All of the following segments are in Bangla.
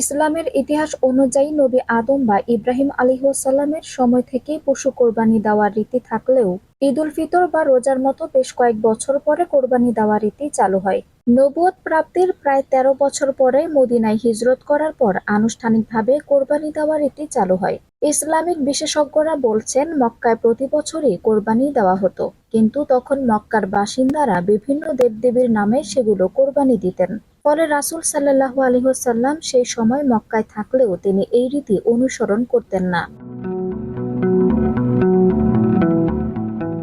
ইসলামের ইতিহাস অনুযায়ী নবী আদম বা ইব্রাহিম আলিহাসাল্লামের সময় থেকেই পশু কোরবানি দেওয়ার রীতি থাকলেও ঈদ উল ফিতর বা রোজার মতো বেশ কয়েক বছর পরে কোরবানি দেওয়ার রীতি চালু হয়। নবুয়ত প্রাপ্তির প্রায় তেরো বছর পরে মদিনায় হিজরত করার পর আনুষ্ঠানিকভাবে কোরবানি দেওয়ার রীতি চালু হয়। ইসলামিক বিশেষজ্ঞরা বলছেন, মক্কায় প্রতি বছরই কোরবানি দেওয়া হতো, কিন্তু তখন মক্কার বাসিন্দারা বিভিন্ন দেবদেবীর নামে সেগুলো কোরবানি দিতেন। ফলে রাসূল সাল্লাল্লাহু আলাইহি সেই সময় মক্কায় থাকলেও তিনি এই রীতি অনুসরণ করতেন না।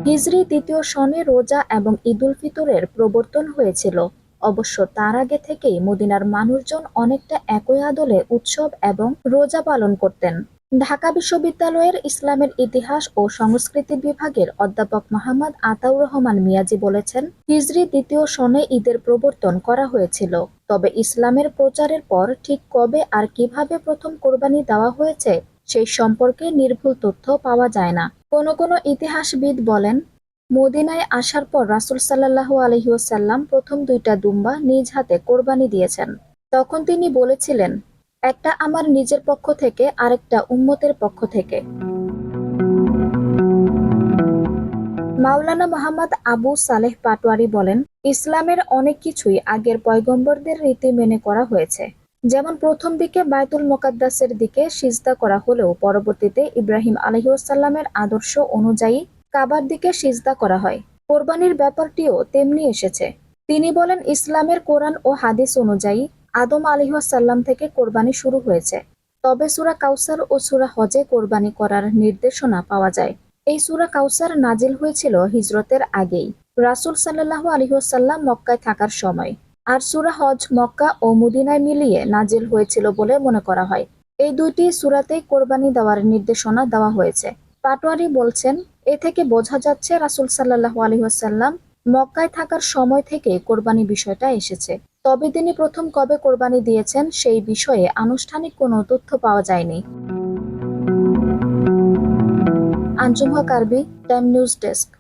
হিজরি দ্বিতীয় সনে রোজা এবং ঈদুল ফিতরের প্রবর্তন হয়েছিল। অবশ্য তার আগে থেকেই মদিনার মানুষজন অনেকটা একই আদলে উৎসব এবং রোজা পালন করতেন। ঢাকা বিশ্ববিদ্যালয়ের ইসলামের ইতিহাস ও সংস্কৃতি বিভাগের অধ্যাপক মোহাম্মদ আতাউর রহমান মিয়াজি বলেছেন, হিজরি দ্বিতীয় সনে ঈদের প্রবর্তন করা হয়েছিল। তবে ইসলামের প্রচারের পর ঠিক কবে আর কীভাবে প্রথম কোরবানি দেওয়া হয়েছে, সেই সম্পর্কে নির্ভুল তথ্য পাওয়া যায় না। কোনো কোনো ইতিহাসবিদ বলেন, মদিনায় আসার পর রাসূল সাল্লাল্লাহু আলাইহি ওয়াসাল্লাম প্রথম দুইটা দুম্বা নিজ হাতে কোরবানি দিয়েছেন। তখন তিনি বলেছিলেন, একটা আমার নিজের পক্ষ থেকে, আরেকটা উম্মতের পক্ষ থেকে। মাওলানা মোহাম্মদ আবু সালেহ পাটোয়ারি বলেন, ইসলামের অনেক কিছুই আগের পয়গম্বরদের রীতি মেনে করা হয়েছে। যেমন প্রথম দিকে বায়তুল মোকাদ্দাসের দিকে সিজদা করা হলেও পরবর্তীতে ইব্রাহিম আলহিউসাল্লামের আদর্শ অনুযায়ী কাবার দিকে সিজদা করা হয়। কোরবানির ব্যাপারটিও তেমনি এসেছে। তিনি বলেন, ইসলামের কোরআন ও হাদিস অনুযায়ী আদম আলিহাসাল্লাম থেকে কোরবানি শুরু হয়েছে। তবে সুরা কাউসার ও সুরা হজে কোরবানি করার নির্দেশনা পাওয়া যায়। এই সুরা কাউসার নাজিল হয়েছিল হিজরতের আগেই। রাসুল সাল্লাহু আলিহাসাল্লাম মক্কায় থাকার সময়। আর সুরা হজ মক্কা ও মুদিনায় মিলিয়ে নাজিল হয়েছিল বলে মনে করা হয়। এই দুইটি সুরাতেই কোরবানি দেওয়ার নির্দেশনা দেওয়া হয়েছে। পাটোয়ারি বলছেন, এ থেকে বোঝা যাচ্ছে রাসুল সাল্লাহু আলিহাসাল্লাম মক্কায় থাকার সময় থেকে কোরবানি বিষয়টা এসেছে। তবে তিনি প্রথম কবে কোরবানি দিয়েছেন সেই বিষয়ে আনুষ্ঠানিক কোনো তথ্য পাওয়া যায়নি। Anjuma Karbi time news desk